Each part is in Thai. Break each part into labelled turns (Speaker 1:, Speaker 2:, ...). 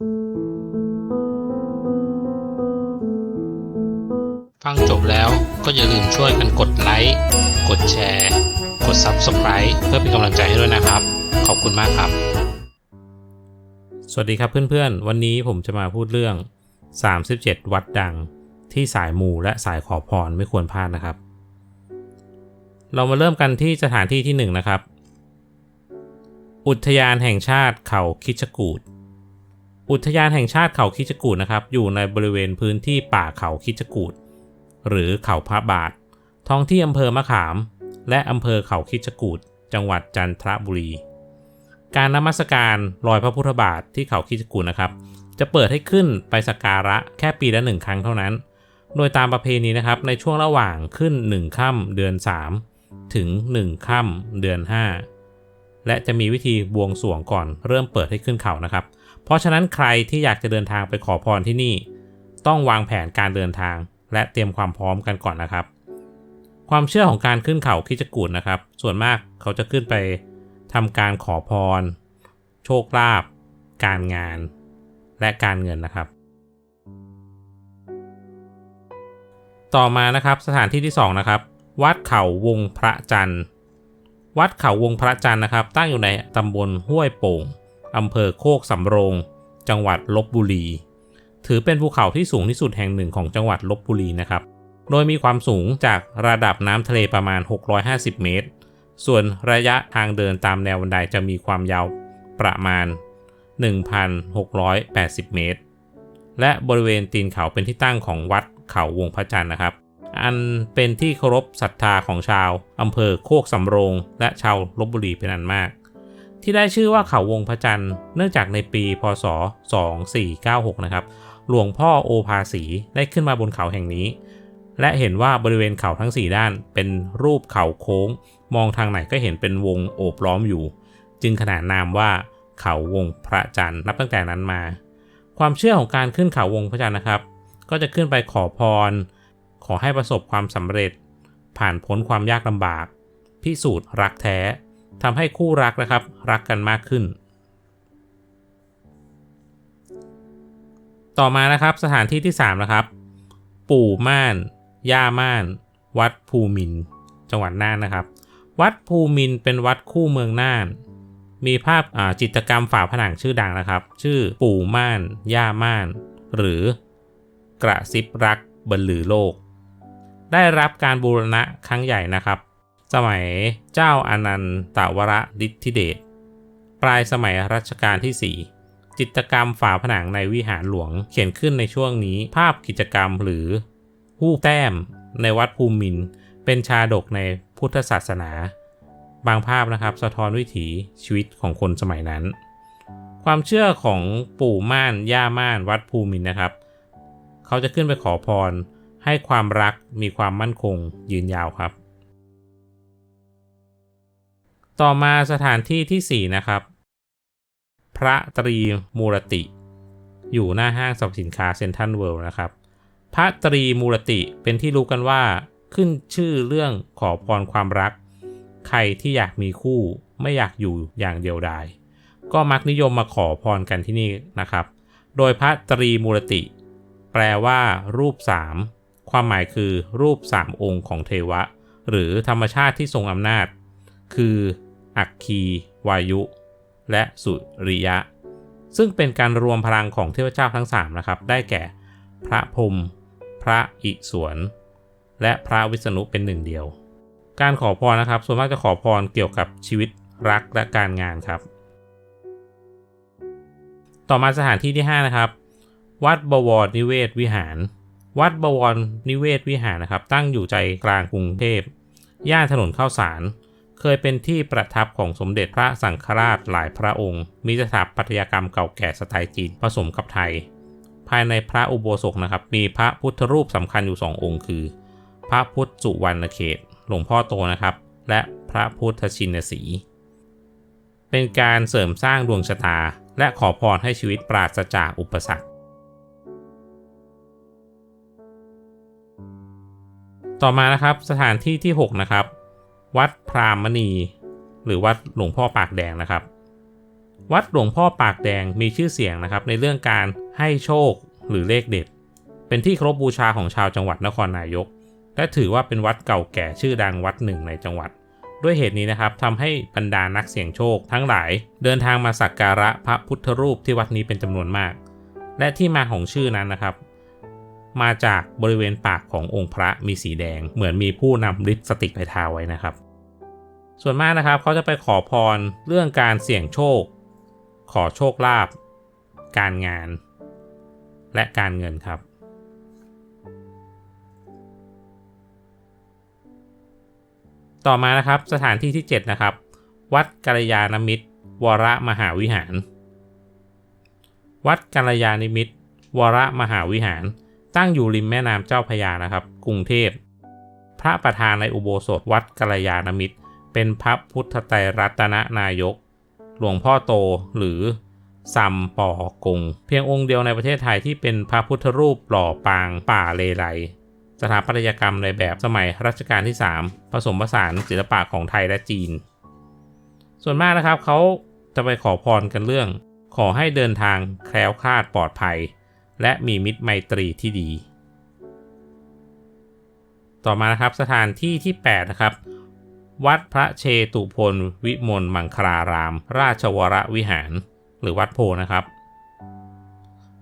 Speaker 1: ฟังจบแล้วก็อย่าลืมช่วยกันกดไลค์ กดแชร์ กด Subscribe เพื่อเป็นกำลังใจให้ด้วยนะครับ ขอบคุณมากครับ สวัสดีครับเพื่อนๆ วันนี้ผมจะมาพูดเรื่อง 37 วัดดังที่สายมูและสายขอพรไม่ควรพลาดนะครับ เรามาเริ่มกันที่สถานที่ที่ 1 นะครับ อุทยานแห่งชาติเขาคิชกูด อุทยานแห่งชาติเขาคิชกูดนะครับ อยู่ในบริเวณพื้นที่ป่าเขาคิชกูดหรือเขาพระบาท ท้องที่อำเภอมะขาม และอำเภอเขาคิชกูดจังหวัดจันทบุรี การนมัสการรอยพระพุทธบาทที่เขาคิชกูดนะครับ จะเปิดให้ขึ้นไปสักการะแค่ปีละหนึ่งครั้งเท่านั้น โดยตามประเพณีนะครับในช่วงระหว่างขึ้น 1ค่ำเดือน 3 ถึง 1ค่ำเดือน 5 และจะมีวิธีบวงสรวงก่อนเริ่มเปิดให้ขึ้นเขานะครับ เพราะฉะนั้นใครที่อยากจะเดินทางไปขอพรที่นี่ ต้องวางแผนการเดินทาง และเตรียมความพร้อมกันก่อนนะครับ ความเชื่อของการขึ้นเขาคิจกูดนะครับ ส่วนมากเขาจะขึ้นไปทำการขอพร โชคลาภการงาน และการเงินนะครับ ต่อมานะครับสถานที่ที่สองนะครับวัดเขาวงพระจันทร์ วัดเขาวงพระจันทร์นะครับ ตั้งอยู่ในตำบลห้วยโป่ง อำเภอโคกสำโรง จังหวัดลบบุรี ถือเป็นภูเขาที่สูงที่สุดแห่งหนึ่งของจังหวัดลบบุรีนะครับ โดยมีความสูงจากระดับน้ำทะเลประมาณ 650 เมตร ส่วนระยะทางเดินตามแนวบันไดจะมีความยาวประมาณ 1,680 เมตร และบริเวณตีนเขาเป็นที่ตั้งของวัดเขาวงพระจันทร์นะครับ อันเป็นที่เคารพศรัทธาของชาวอำเภอโคกสำโรง และชาวลบบุรีเป็นอันมาก ที่ได้ชื่อว่าเขาวงพระจันทร์เนื่องจากในปี พศ 2496 นะครับ หลวงพ่อโอภาสีได้ขึ้นมาบนเขาแห่งนี้ และเห็นว่าบริเวณเขาทั้ง 4 ด้านเป็นรูปเขาโค้ง มองทางไหนก็เห็นเป็นวงโอบล้อมอยู่ จึงขนานนามว่าเขาวงพระจันทร์นับตั้งแต่นั้นมา ความเชื่อของการขึ้นเขาวงพระจันทร์นะครับ ก็จะขึ้นไปขอพร ขอให้ประสบความสำเร็จ ผ่านพ้นความยากลำบาก พิสูจน์รักแท้ ทำให้คู่รักนะครับ รักกันมากขึ้น ต่อมานะครับสถานที่ที่ 3 นะครับ ปู่ม่าน ย่าม่าน วัดภูมิน จังหวัดน่านนะครับ วัดภูมินเป็นวัดคู่เมืองน่าน มีภาพจิตรกรรมฝาผนังชื่อดังนะครับ ชื่อปู่ม่าน ย่าม่าน หรือกระซิบรักบรรลือโลก ได้รับการบูรณะครั้งใหญ่นะครับ สมัยเจ้าอานันตวรฤทธิเดชปลายสมัยรัชกาลที่ 4 จิตรกรรมฝาผนังในวิหารหลวงเขียนขึ้นในช่วงนี้ภาพกิจกรรมหรือหู้แต้มในวัดภูมิน เป็นชาดกในพุทธศาสนา บางภาพนะครับสะท้อนวิถีชีวิตของคนสมัยนั้น ความเชื่อของปู่ม่าน ย่าม่านวัดภูมินนะครับ เขาจะขึ้นไปขอพรให้ความรักมีความมั่นคงยืนยาวครับ ต่อมาสถานที่ที่ 4 นะครับ พระตรีมูรติ อยู่หน้าห้างสรรพสินค้าเซ็นทรัลเวิลด์นะครับ พระตรีมูรติเป็นที่รู้กันว่าขึ้นชื่อเรื่องขอพรความรัก ใครที่อยากมีคู่ไม่อยากอยู่อย่างเดียวดาย ก็มักนิยมมาขอพรกันที่นี่นะครับ โดยพระตรีมูรติ แปลว่ารูปสามความหมายคือรูปสามองค์ของเทวะ หรือธรรมชาติที่ทรงอำนาจ คือ อัคคี วายุ และสุริยะ ซึ่งเป็นการรวมพลังของเทพเจ้าทั้ง3นะครับ ได้แก่ พระพรมพระอิศวร และพระวิษณุเป็นหนึ่งเดียว การขอพรนะครับ ส่วนมากจะขอพรเกี่ยวกับชีวิตรักและการงานครับ ต่อมาสถานที่ที่ 5 นะครับ วัดบวรนิเวศวิหาร วัดบวรนิเวศวิหารนะครับ ตั้งอยู่ใจกลางกรุงเทพย่านถนนข้าวสาร เคยเป็นที่ประทับของสมเด็จพระสังฆราชหลายพระองค์ มีสถาปัตยกรรมเก่าแก่สไตล์จีนผสมกับไทย ภายในพระอุโบสถนะครับ มีพระพุทธรูปสำคัญอยู่ 2 องค์คือ พระพุทธสุวรรณเขต หลวงพ่อโตนะครับ และพระพุทธชินสีเป็นการเสริมสร้างดวงชะตา และขอพรให้ชีวิตปราศจากอุปสรรค ต่อมานะครับสถานที่ที่ 6 นะครับ วัดพรามณี หรือวัดหลวงพ่อปากแดงนะครับ วัดหลวงพ่อปากแดงมีชื่อเสียงนะครับ ในเรื่องการให้โชคหรือเลขเด็ด เป็นที่เคารพบูชาของชาวจังหวัดนครนายก และถือว่าเป็นวัดเก่าแก่ชื่อดังวัดหนึ่งในจังหวัด ด้วยเหตุนี้นะครับทำให้บรรดานักเสี่ยงโชค ทั้งหลายเดินทางมาสักการะพระพุทธรูปที่วัดนี้เป็นจำนวนมาก และที่มาของชื่อนั้นนะครับ มาจากบริเวณปากขององค์พระมีสีแดง เหมือนมีผู้นำลิปสติกไปทาไว้นะครับ ส่วนมากนะครับเขาจะไปขอพรเรื่องการเสี่ยงโชค ขอโชคลาภการงาน และการเงินครับ ต่อมานะครับสถานที่ที่ 7 นะครับ วัดกัลยาณมิตร วรมหาวิหาร วัดกัลยาณมิตร วรมหาวิหาร ตั้งอยู่ริมแม่น้ำเจ้าพยานะครับ กรุงเทพ พระประธานในอุโบสถวัดกัลยาณมิตร เป็นพระพุทธไตรรัตนนายก หลวงพ่อโตหรือซัมปอกง เพียงองค์เดียวในประเทศไทยที่เป็นพระพุทธรูปหล่อปางป่าเลไลสถาปัตยกรรมในแบบสมัยรัชกาลที่ 3 ผสมผสานศิลปะของไทยและจีน ส่วนมากนะครับเขาจะไปขอพรกันเรื่อง ขอให้เดินทางแคล้วคลาดปลอดภัย และมีมิตรไมตรีที่ดี ต่อมานะครับสถานที่ที่ 8 นะครับ วัดพระเชตุพนวิมลมังคลาราม ราชวรวิหาร หรือวัดโพนะครับ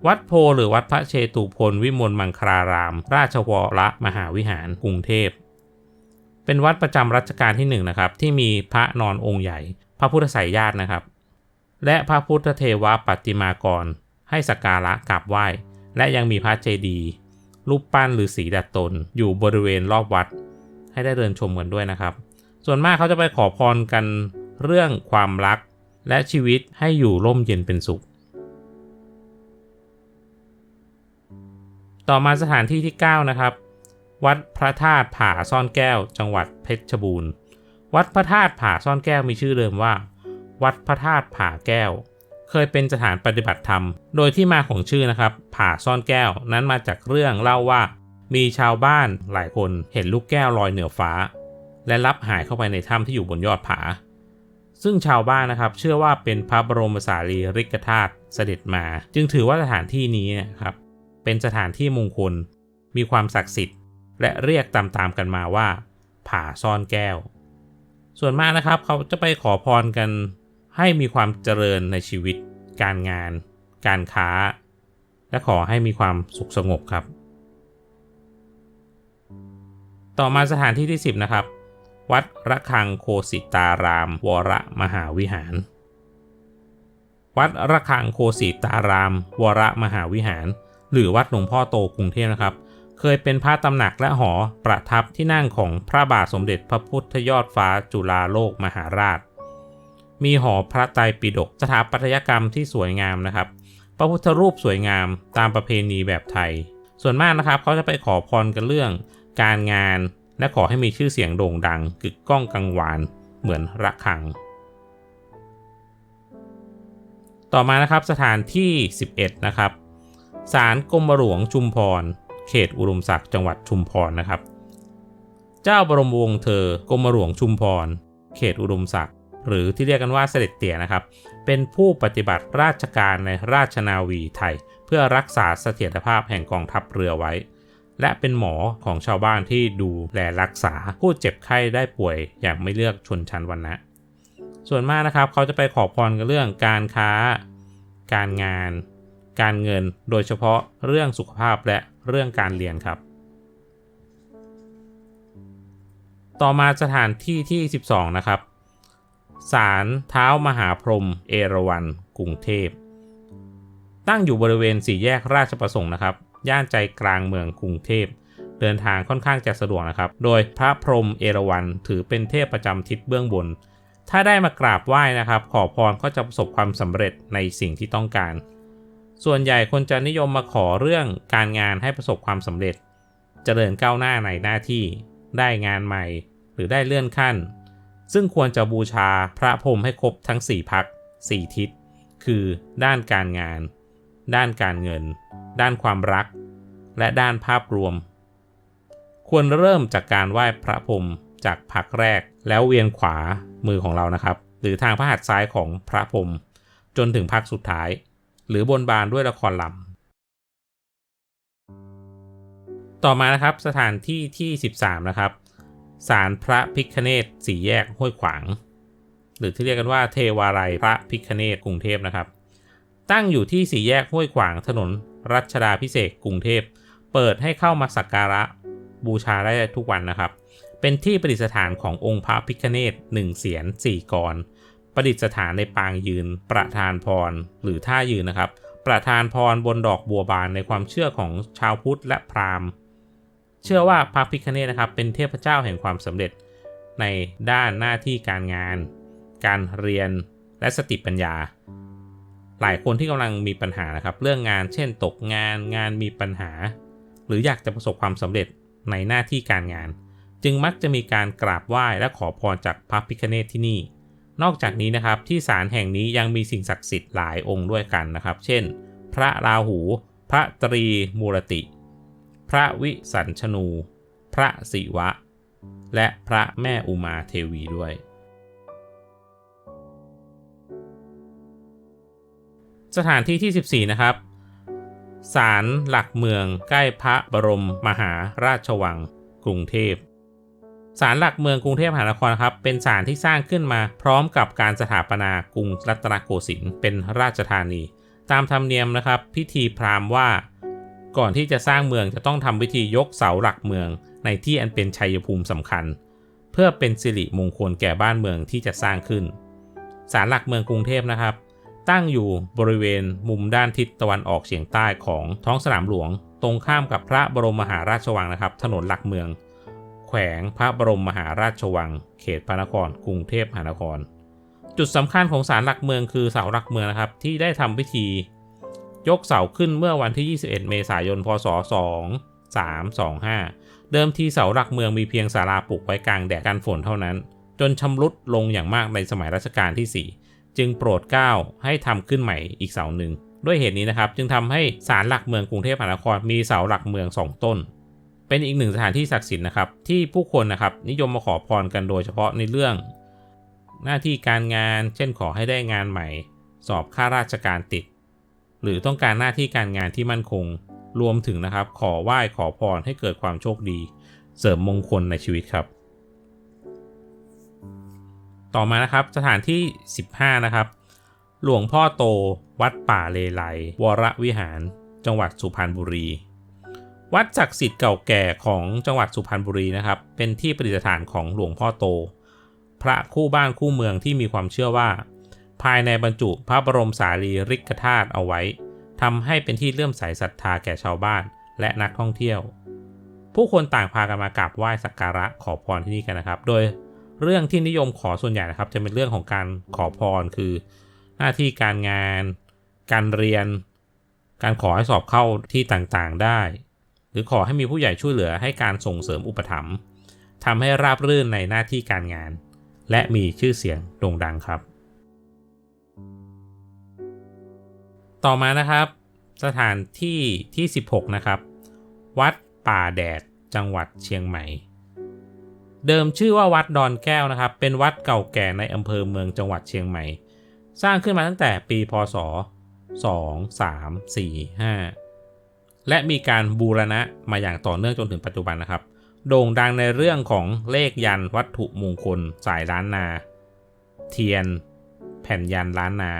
Speaker 1: วัดโพหรือวัดพระเชตุพนวิมลมังคลาราม ราชวรมหาวิหารกรุงเทพ เป็นวัดประจำรัชกาลที่1นนะครับที่มีพระนอนองค์ใหญ่ พระพุทธไสยญาตินะครับ และพระพุทธเทวปฏิมากรให้สักการะกราบไหว้ และยังมีพระเจดีย์รูปปั้นหรือสีดัดตนอยู่บริเวณรอบวัด ให้ได้เดินชมกันด้วยนะครับ ส่วนมากเขาจะไปขอพรกันเรื่องความรัก และชีวิตให้อยู่ร่มเย็นเป็นสุข ต่อมาสถานที่ที่ 9 นะครับ วัดพระธาตุผาซ่อนแก้ว จังหวัดเพชรบูรณ์ วัดพระธาตุผาซ่อนแก้วมีชื่อเดิมว่า วัดพระธาตุผาแก้ว เคยเป็นสถานปฏิบัติธรรม โดยที่มาของชื่อนะครับผาซ่อนแก้วนั้นมาจากเรื่องเล่าว่า มีชาวบ้านหลายคนเห็นลูกแก้วลอยเหนือฟ้า และรับหายเข้าไปในถ้ำที่อยู่บนยอดผา ซึ่งชาวบ้านนะครับเชื่อว่าเป็นพระบรมสารีริกธาตุเสด็จมา จึงถือว่าสถานที่นี้นะครับ เป็นสถานที่มงคล มีความศักดิ์สิทธิ์ และเรียกตามๆกันมาว่า ผาซ่อนแก้ว ส่วนมากนะครับเขาจะไปขอพรกัน ให้มีความเจริญในชีวิต การงาน การค้า และขอให้มีความสุขสงบครับ ต่อมาสถานที่ที่ 10 นะครับ วัดระฆังโคสิตาราม วรมหาวิหาร วัดระฆังโคสิตาราม วรมหาวิหาร หรือวัดหลวงพ่อโตกรุงเทพนะครับ เคยเป็นพระตำหนักและหอประทับที่นั่งของพระบาทสมเด็จพระพุทธยอดฟ้าจุฬาโลกมหาราช มีหอพระไตรปิฎกสถาปัตยกรรมที่สวยงามนะครับ พระพุทธรูปสวยงามตามประเพณีแบบไทย ส่วนมากนะครับเขาจะไปขอพรกันเรื่อง การงานและขอให้มีชื่อเสียงโด่งดัง กึกก้องกังวาน เหมือนระฆัง ต่อมานะครับสถานที่ 11 นะครับศาลกรมหลวงชุมพร เขตอุดมศักดิ์จังหวัดชุมพรนะครับ เจ้าบรมวงศ์เธอกรมหลวงชุมพร เขตอุดมศักดิ์ หรือที่เรียกกันว่าเสด็จเตี่ยนะครับ เป็นผู้ปฏิบัติราชการในราชนาวีไทย เพื่อรักษาเสถียรภาพแห่งกองทัพเรือไว้ และเป็นหมอของชาวบ้านที่ดูแลรักษาผู้เจ็บไข้ได้ป่วยอย่างไม่เลือกชนชั้นวรรณะ ส่วนมากนะครับเขาจะไปขอพรกันเรื่องการค้า การงาน การเงิน โดยเฉพาะเรื่องสุขภาพและเรื่องการเรียนครับต่อมาสถานที่ที่ 12 นะครับ ศาลเท้ามหาพรหมเอราวัณกรุงเทพ ตั้งอยู่บริเวณสี่แยกราชประสงค์นะครับ ย่านใจกลางเมืองกรุงเทพ เดินทางค่อนข้างจะสะดวกนะครับ โดยพระพรหมเอราวัณถือเป็นเทพประจำทิศเบื้องบน ถ้าได้มากราบไหว้นะครับ ขอพรก็จะประสบความสำเร็จในสิ่งที่ต้องการ ส่วนใหญ่คนจะนิยมมาขอเรื่องการงานให้ประสบความสำเร็จเจริญก้าวหน้าในหน้าที่ ได้งานใหม่ หรือได้เลื่อนขั้น ซึ่งควรจะบูชาพระพรหมให้ครบทั้ง 4 พัก 4 ทิศ คือด้านการงาน ด้านการเงิน ด้านความรัก และด้านภาพรวม ควรเริ่มจากการไหว้พระพรหมจากพักแรกแล้วเวียนขวามือของเรานะครับ หรือทางพระหัตถ์ซ้ายของพระพรหมจนถึงภาคสุดท้าย หรือบนบานด้วยละครลำต่อมานะครับสถานที่ที่ 13 นะครับ ศาลพระพิคเนตสี่แยกห้วยขวาง หรือที่เรียกกันว่าเทวาลัยพระพิคเนตกรุงเทพนะครับ ตั้งอยู่ที่สี่แยกห้วยขวางถนนรัชดาพิเศษกรุงเทพ เปิดให้เข้ามาสักการะบูชาได้ทุกวันนะครับ เป็นที่ประดิษฐานขององค์พระพิคเนตหนึ่งเสียนสี่กร ประดิษฐานในปางยืน ประธานพรหรือท่ายืนนะครับ ประธานพรบนดอกบัวบานในความเชื่อของชาวพุทธและพราหมณ์ เชื่อว่าพระพิคเนตนะครับเป็นเทพเจ้าแห่งความสำเร็จในด้านหน้าที่การงาน การเรียนและสติปัญญา หลายคนที่กำลังมีปัญหานะครับ เรื่องงานเช่นตกงานงานมีปัญหา หรืออยากจะประสบความสำเร็จในหน้าที่การงาน จึงมักจะมีการกราบไหว้และขอพรจากพระพิคเนตที่นี่ นอกจากนี้นะครับที่ศาลแห่งนี้ยังมีสิ่งศักดิ์สิทธิ์หลายองค์ด้วยกันนะครับ เช่น พระราหู พระตรีมูรติ พระวิสัญชนู พระศิวะ และพระแม่อุมาเทวีด้วย สถานที่ที่ 14 นะครับศาลหลักเมืองใกล้พระบรมมหาราชวังกรุงเทพศาลหลักเมืองกรุงเทพมหานครครับ เป็นศาลที่สร้างขึ้นมาพร้อมกับการสถาปนากรุงรัตนโกสินทร์เป็นราชธานี ตามธรรมเนียมนะครับ พิธีพราหมณ์ว่า ก่อนที่จะสร้างเมืองจะต้องทำพิธียกเสาหลักเมืองในที่อันเป็นชัยภูมิสำคัญ เพื่อเป็นสิริมงคลแก่บ้านเมืองที่จะสร้างขึ้นศาลหลักเมืองกรุงเทพนะครับ ตั้งอยู่บริเวณมุมด้านทิศตะวันออกเฉียงใต้ของท้องสนามหลวง ตรงข้ามกับพระบรมมหาราชวังนะครับ ถนนหลักเมือง แขวงพระบรมมหาราชวัง เขตพระนคร กรุงเทพมหานคร จุดสำคัญของศาลหลักเมืองคือเสาหลักเมืองนะครับที่ได้ทำพิธี ยกเสาขึ้นเมื่อวันที่ 21 เมษายน พศ 2325 เดิมทีเสาหลักเมืองมีเพียงศาลาปลูกไว้กลางแดดกันฝนเท่านั้น จนชำรุดลงอย่างมากในสมัยรัชกาลที่ 4 จึงโปรดเกล้าให้ทำขึ้นใหม่อีกเสาหนึ่ง ด้วยเหตุนี้นะครับจึงทำให้ศาลหลักเมืองกรุงเทพมหานครมีเสาหลักเมือง 2 ต้น เป็นอีกหนึ่งสถานที่ศักดิ์สิทธิ์นะครับที่ผู้คนนะครับนิยมมาขอพรกันโดยเฉพาะในเรื่อง หน้าที่การงาน เช่นขอให้ได้งานใหม่ สอบข้าราชการติด หรือต้องการหน้าที่การงานที่มั่นคง รวมถึงนะครับ ขอไหว้ขอพรให้เกิดความโชคดี เสริมมงคลในชีวิตครับ ต่อมานะครับสถานที่ 15 นะครับ หลวงพ่อโต วัดป่าเลไลวรวิหาร จังหวัดสุพรรณบุรี วัดศักดิ์สิทธิ์เก่าแก่ของจังหวัดสุพรรณบุรีนะครับ เป็นที่ประดิษฐานของหลวงพ่อโต พระคู่บ้านคู่เมืองที่มีความเชื่อว่า ภายในบรรจุพระบรมสารีริกธาตุเอาไว้ทำให้เป็นที่เลื่อมใสศรัทธาแก่ชาวบ้านและนักท่องเที่ยว ผู้คนต่างพากันมากราบไหว้สักการะขอพรที่นี่กันนะครับ โดยเรื่องที่นิยมขอส่วนใหญ่นะครับ จะเป็นเรื่องของการขอพรคือ หน้าที่การงาน การเรียน การขอให้สอบเข้าที่ต่างๆได้ หรือขอให้มีผู้ใหญ่ช่วยเหลือให้การส่งเสริมอุปถัมภ์ทำให้ราบรื่นในหน้าที่การงาน และมีชื่อเสียงโด่งดังครับ ต่อมานะครับ สถานที่ที่ 16 นะครับ วัดป่าแดดจังหวัดเชียงใหม่ เดิมชื่อว่าวัดดอนแก้วนะครับ เป็นวัดเก่าแก่ในอำเภอเมืองจังหวัดเชียงใหม่ สร้างขึ้นมาตั้งแต่ปีพศ 2 3 4 5 และมีการบูรณะมาอย่างต่อเนื่องจนถึงปัจจุบันนะครับ โด่งดังในเรื่องของเลขยันวัตถุมงคลสายล้านนา เทียน แผ่นยันล้านนา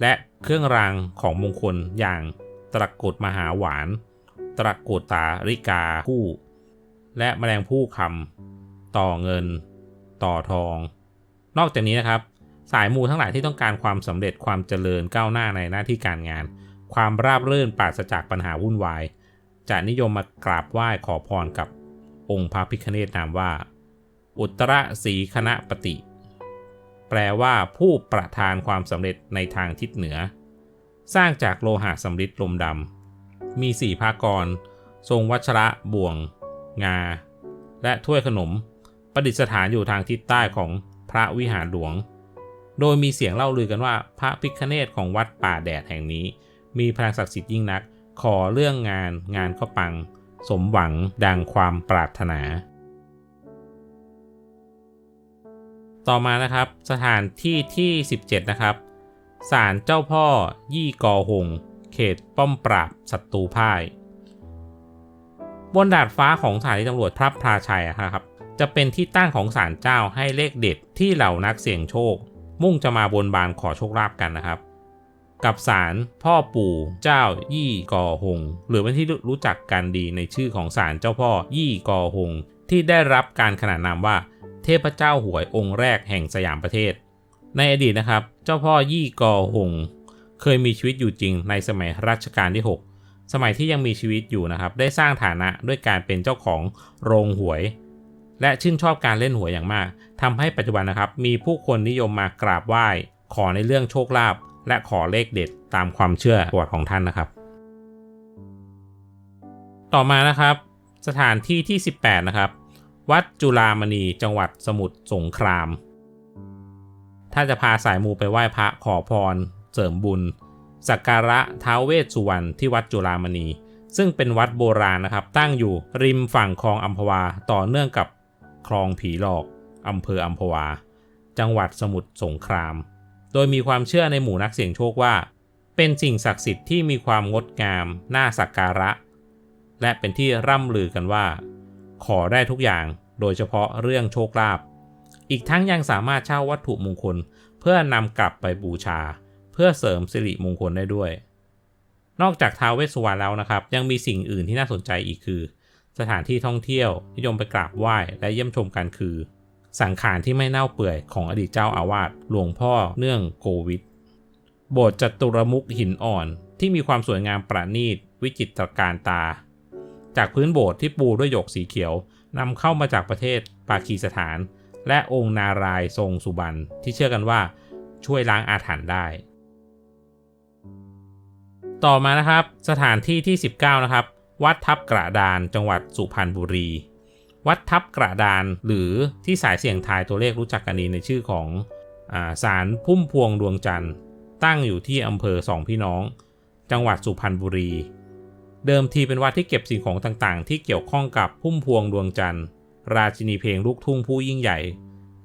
Speaker 1: และ เครื่องรางของมงคลอย่างตะกรุดมหาหวานตะกรุดตาริกาคู่ และแมลงผู้คำต่อเงิน ต่อทอง นอกจากนี้นะครับ สายมูทั้งหลายที่ต้องการความสำเร็จความเจริญก้าวหน้าในหน้าที่การงาน ความราบรื่นปราศจากปัญหาวุ่นวาย จะนิยมมากราบไหว้ขอพรกับองค์พระพิฆเนศนามว่า อุตรศรีคณะปฏิ แปลว่าผู้ประทานความสำเร็จในทางทิศเหนือ สร้างจากโลหะสำริดลมดำ มีสี่ภากร ทรงวัชระบ่วง งา และถ้วยขนม ประดิษฐานอยู่ทางทิศใต้ของพระวิหารหลวง โดยมีเสียงเล่าลือกันว่าพระพิคเนตของวัดป่าแดดแห่งนี้ มีพลังศักดิ์สิทธิ์ยิ่งนัก ขอเรื่องงานงานก็ปัง สมหวังดังความปรารถนา ต่อมานะครับสถานที่ที่ 17 นะครับศาลเจ้าพ่อ ยี่กอหง เขตป้อมปราบศัตรูพ่าย บนดาดฟ้าของสถานีตำรวจพระพลาชัยอะครับ จะเป็นที่ตั้งของศาลเจ้าให้เลขเด็ดที่เหล่านักเสี่ยงโชค มุ่งจะมาบนบานขอโชคลาภกันนะครับ กับศาลพ่อปู่เจ้า ยี่กอหง หรือเป็นที่รู้จักกันดีในชื่อของศาลเจ้าพ่อ ยี่กอหง ที่ได้รับการขนานนามว่า ทพเจ้าหวยองค์แรกแห่งสยามประเทศ ในอดีตนะครับ เจ้าพ่อยี่กอหง เคยมีชีวิตอยู่จริงในสมัยรัชกาลที่ 6 สมัยที่ยังมีชีวิตอยู่นะครับ ได้สร้างฐานะด้วยการเป็นเจ้าของโรงหวย และชื่นชอบการเล่นหวยอย่างมากทำให้ปัจจุบันนะครับ มีผู้คนนิยมมากราบไหว้ ขอในเรื่องโชคลาภและขอเลขเด็ดตามความเชื่อประวัติของท่านนะครับ ต่อมานะครับ สถานที่ที่ 18 นะครับ วัดจุฬามณีจังหวัดสมุทรสงคราม ถ้าจะพาสายมูไปไหว้พระขอพร เสริมบุญ สักการะท้าวเวสสุวรรณที่วัดจุฬามณี ซึ่งเป็นวัดโบราณนะครับ ตั้งอยู่ริมฝั่งคลองอัมพวาต่อเนื่องกับคลองผีหลอกอำเภออัมพวา จังหวัดสมุทรสงคราม โดยมีความเชื่อในหมู่นักเสี่ยงโชคว่า เป็นสิ่งศักดิ์สิทธิ์ที่มีความงดงามน่าสักการะ และเป็นที่ร่ำลือกันว่า ขอได้ทุกอย่าง โดยเฉพาะเรื่องโชคลาภ อีกทั้งยังสามารถเช่าวัตถุมงคล เพื่อนำกลับไปบูชา เพื่อเสริมสิริมงคลได้ด้วย นอกจากท้าวเวสสุวรรณแล้วนะครับ ยังมีสิ่งอื่นที่น่าสนใจอีกคือ สถานที่ท่องเที่ยวนิยมไปกราบไหว้และเยี่ยมชมกันคือ สังขารที่ไม่เน่าเปื่อยของอดีตเจ้าอาวาสหลวงพ่อเนื่องโควิดโบสถ์จัตุรมุขหินอ่อนที่มีความสวยงามประณีตวิจิตรการตา จากพื้นโบสถ์ที่ปูด้วยหยกสีเขียวนำเข้ามาจากประเทศปากีสถาน และองค์นารายทรงสุบรรณที่เชื่อกันว่าช่วยล้างอาถรรพ์ได้ ต่อมานะครับสถานที่ที่ 19 นะครับ วัดทับกระดานจังหวัดสุพรรณบุรี วัดทับกระดานหรือที่สายเสี่ยงทายตัวเลขรู้จักกันดีในชื่อของอาศาลพุ่มพวงดวงจันทร์ ตั้งอยู่ที่อำเภอสองพี่น้อง จังหวัดสุพรรณบุรี เดิมทีเป็นวัดที่เก็บสิ่งของต่างๆ ที่เกี่ยวข้องกับพุ่มพวงดวงจันทร์ ราชินีเพลงลูกทุ่งผู้ยิ่งใหญ่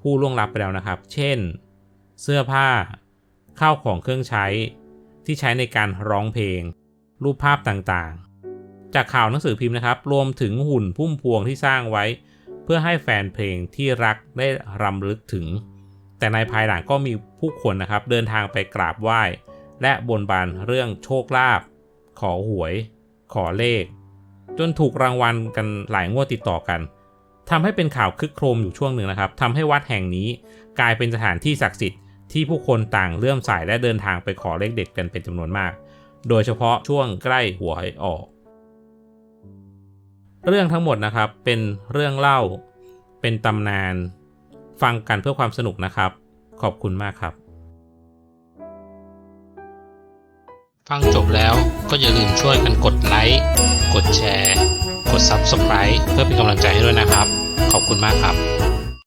Speaker 1: ผู้ล่วงลับไปแล้วนะครับ เช่น เสื้อผ้า ข้าวของเครื่องใช้ ที่ใช้ในการร้องเพลง รูปภาพต่างๆ จากข่าวหนังสือพิมพ์นะครับ รวมถึงหุ่นพุ่มพวงที่สร้างไว้ เพื่อให้แฟนเพลงที่รักได้รำลึกถึง แต่ในภายหลังก็มีผู้คนนะครับ เดินทางไปกราบไหว้ และบนบานเรื่องโชคลาภขอหวย ขอเลข จนถูกรางวัลกันหลายงวดติดต่อกันทำให้เป็นข่าวคึกโครมอยู่ช่วงหนึ่งนะครับทำให้วัดแห่งนี้กลายเป็นสถานที่ศักดิ์สิทธิ์ที่ผู้คนต่างเลื่อมใสและเดินทางไปขอเลขเด็ดกันเป็นจำนวนมาก โดยเฉพาะช่วงใกล้หวยออก เรื่องทั้งหมดนะครับเป็นเรื่องเล่า เป็นตำนาน ฟังกันเพื่อความสนุกนะครับ ขอบคุณมากครับ ฟังจบแล้วก็อย่าลืมช่วยกันกดไลค์ กดแชร์ กด Subscribe เพื่อเป็นกำลังใจให้ด้วยนะครับ ขอบคุณมากครับ